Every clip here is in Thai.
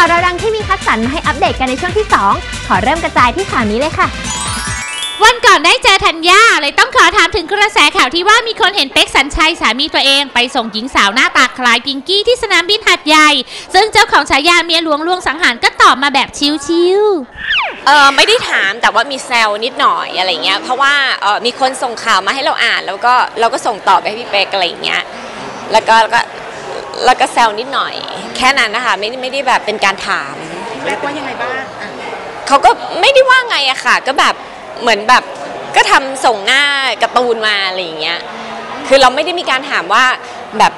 ข่าวเราดังที่มีคัดสรรมาให้อัปเดตกันในช่วงที่ 2 ขอเริ่มกระจายที่ข่าวนี้เลยค่ะ วันก่อนได้เจอธัญญาเลยต้องขอถามถึงกระแสข่าวที่ว่ามีคนเห็นเป็กสัญชัยสามีตัวเอง ไปส่งหญิงสาวหน้าตาคล้ายพิงกี้ที่สนามบินหัดใหญ่ ซึ่งเจ้าของฉายาเมียหลวงลวงสังหารก็ตอบมาแบบชิวเออไม่ได้ถามแต่ว่ามีแซวนิดหน่อยอะไรเงี้ยเพราะว่าเออมีคนส่งข่าวมาให้เราอ่าน แล้วก็เราก็ส่งต่อไปให้พี่เป๊กอะไรอย่างเงี้ยแล้วก็แล้วก็ แล้วก็แซวนิดหน่อย แค่นั้นนะคะไม่ไม่ได้แบบเป็นการถาม แรกว่ายังไงบ้างอะเขาก็ไม่ได้ว่าไงอะค่ะ ก็แบบเหมือนแบบก็ทำส่งหน้าการ์ตูนมาอะไรอย่างเงี้ยคือเราไม่ได้มีการถามว่าแบบ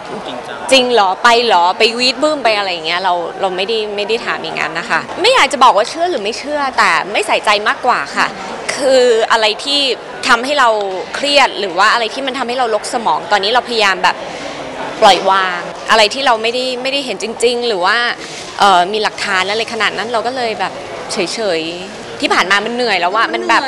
จริงเหรอไปเหรอไปวีดบึ้มไปอะไรอย่างเงี้ยเราเราไม่ได้ไม่ได้ถามอย่างนั้นนะคะ ไม่อยากจะบอกว่าเชื่อหรือไม่เชื่อแต่ไม่ใส่ใจมากกว่าค่ะ คืออะไรที่ทำให้เราเครียดหรือว่าอะไรที่มันทำให้เราลกสมองตอนนี้เราพยายามแบบ ปล่อยวาง อะไรที่เราไม่ได้ไม่ได้เห็นจริง ๆ หรือว่าเอ่อมีหลักฐานอะไรขนาดนั้นเราก็เลยแบบเฉยๆที่ผ่านมามันเหนื่อยแล้วว่ามันแบบ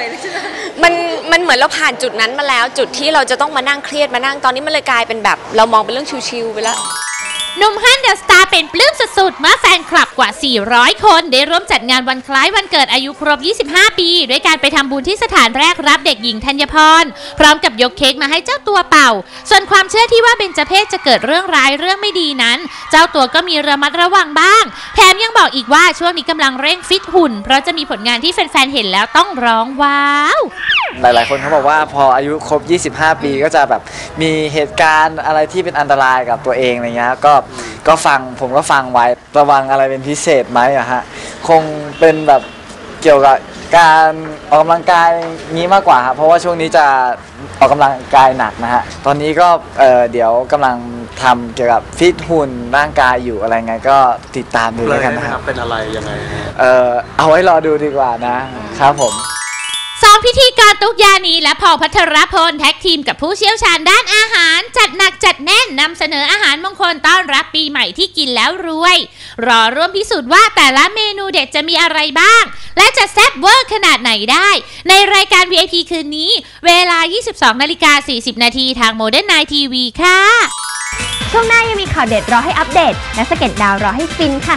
มันมันเหมือนเราผ่านจุดนั้นมาแล้ว จุดที่เราจะต้องมานั่งเครียดมานั่งตอนนี้มันเลยกลายเป็นแบบ เรามองเป็นเรื่องชิวๆไปแล้วๆ หนุ่มฮันเดอะสตาร์เป็นปลื้มสุดๆเมื่อแฟนคลับกว่า 400 คนได้ร่วมจัดงานวันคล้ายวันเกิดอายุครบ 25 ปี ด้วยการไปทำบุญที่สถานแรกรับเด็กหญิงธัญพร พร้อมกับยกเค้กมาให้เจ้าตัวเป่า ส่วนความเชื่อที่ว่าเบญจเพศจะเกิดเรื่องร้ายเรื่องไม่ดีนั้น เจ้าตัวก็มีระมัดระวังบ้าง แถมยังบอกอีกว่าช่วงนี้กำลังเร่งฟิตหุ่น เพราะจะมีผลงานที่แฟนๆเห็นแล้วต้องร้องว้าว หลาย ๆ คนเขาบอกว่าพออายุครบ 25 ปีก็จะแบบมีเหตุการณ์อะไรที่เป็นอันตรายกับตัวเองอะไรเงี้ยก็ก็ฟังผมก็ฟังไว้ระวังอะไรเป็นพิเศษไหมอะฮะคงเป็นแบบเกี่ยวกับการออกกำลังกายนี้มากกว่าครับเพราะว่าช่วงนี้จะออกกำลังกายหนักนะฮะตอนนี้ก็เอ่อเดี๋ยวกำลังทำเกี่ยวกับฟิตหุ่นร่างกายอยู่อะไรไงก็ติดตามดูเลแล้วยกันนะนะคครัรับบเป็นอะไรยังไงฮะ เอ่อเอาไว้รอดูดีกว่านะครับผมส องพิธีกรตุกยานีและพอพัทรพลแท็กทีมกับผู้เชี่ยวชาญด้านอาหาร จัดหนักจัดแน่นนำเสนออาหารมงคลต้อนรับปีใหม่ที่กินแล้วรวย รอร่วมพิสูจน์ว่าแต่ละเมนูเด็ดจะมีอะไรบ้าง และจะแซ่บเวอร์ขนาดไหนได้ ในรายการ VIP คืนนี้ เวลา 22นาฬิกา40 นาทีทาง Modern Night TV ค่ะ ช่วงหน้ายังมีข่าวเด็ดรอให้อัปเดตและสเก็ตดาวรอให้ฟินค่ะ